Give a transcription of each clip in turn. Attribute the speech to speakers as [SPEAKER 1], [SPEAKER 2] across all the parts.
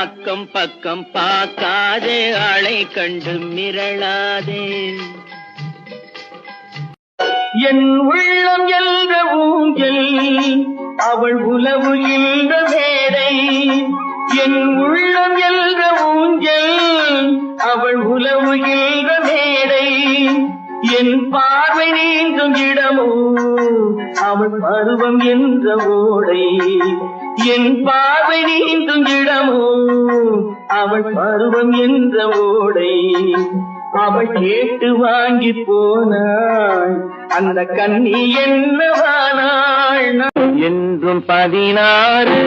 [SPEAKER 1] அக்கம் பக்கம் பார்க்காதே ஆளை கண்டு மிரளாதே. என் உள்ளம் எல்க ஊஞ்சல் அவள் உலவு என்ற மேடை என் உள்ளம் எல்க ஊஞ்சல் அவள் உலவு என்ற மேடை என் பார்வை நீங்கும் இடமோ அவள் பருவம் என்ற ஓடை. என் பார்வை நீந்தும் இடமோ அவள் பருவம் என்ற ஓடை. அவள் கேட்டு வாங்கி போனாள். அந்த கண்ணி என்னவானாள்? என்றும் பதினாறு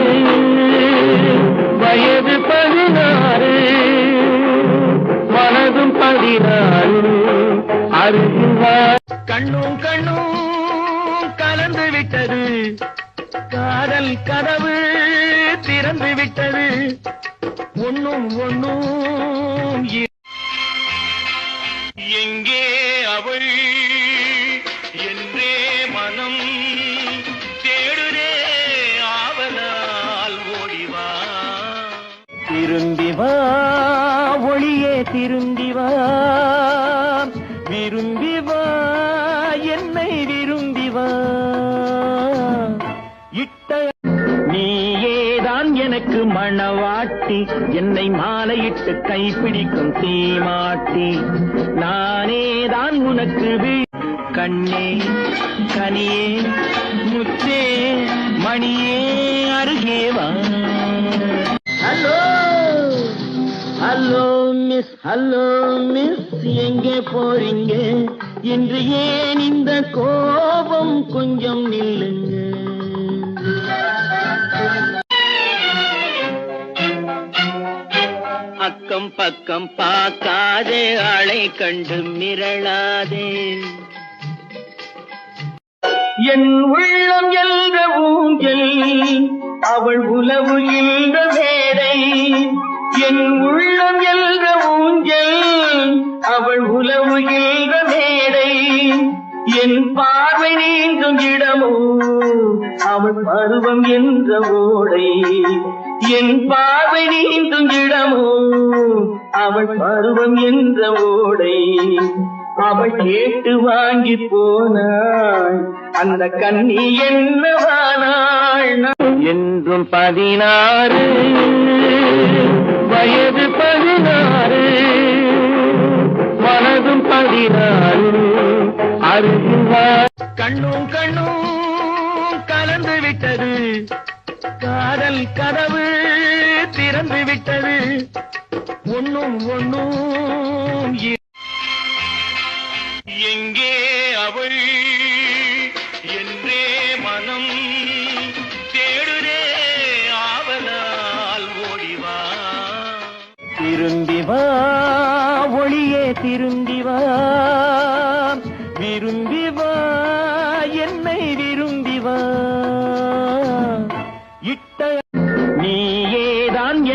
[SPEAKER 1] வயது பதினாறு மனதும் பதினாறு அருகுவார் கண்ணும் கண்ணும் கலந்து விட்டது. காதல் கதவு திறந்து விட்டது. ஒன்னும் ஒன்னும் எங்கே அவள்? என்றே மனம் தேடுதே ஆவலால் ஓடிவா திரும்பி வா ஒளியே திரும்பி வா. விரும்பி வா என்னை எனக்கு மணவாட்டி என்னை மாலையிட்டு கைப்பிடிக்கும் தீமாட்டி. நானேதான் உனக்கு கண்ணே கனியே முத்தே மணியே அருகே வா. Hello hello miss hello miss எங்கே போறீங்க? இன்று ஏன் இந்த கோபம் கொஞ்சம் நில்லுங்க? அக்கம் பக்கம் பார்க்காதே ஆளை கண்டு மிரளாதே. என் உள்ளம் எல்க ஊஞ்சல் அவள் உலவு என்ற மேடை என் உள்ளம் எல்க ஊங்கில் அவள் உலவு என்ற மேடை என் பார்வை நீங்கும் இடமோ அவள் பருவம் என்ற ஓடை. என் பார்வை நீந்தும் இடமோ அவள் பருவம் என்ற ஓடை. அவள் கேட்டு வாங்கி போனாள். அந்த கண்ணி என்னவானாள்? என்றும் பதினாறு வயது பதினாறு மனதும் பதினாறு அருகுவார் கண்ணும் கண்ணும் கலந்து விட்டது. காதல் கதவு திறந்து விட்டது. ஒன்னும் ஒன்னும் எங்கே அவள்? என்றே மனம் தேடுதே ஆவலால் ஓடிவா திரும்பி வா ஒளியே திரும்பி வா. விரும்பி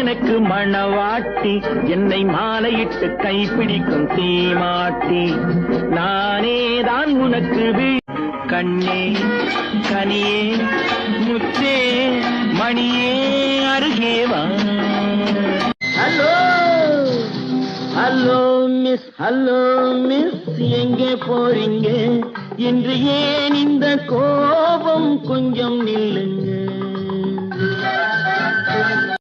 [SPEAKER 1] எனக்கு மணவாட்டி என்னை மாலையிட்டு கைப்பிடிக்கும் தீமாட்டி. நானேதான் உனக்கு கண்ணே கனியே முத்தே மணியே அருகே வா. Hello hello miss hello miss எங்கே போறீங்க? இன்று ஏன் இந்த கோபம் கொஞ்சம் நில்லுங்க?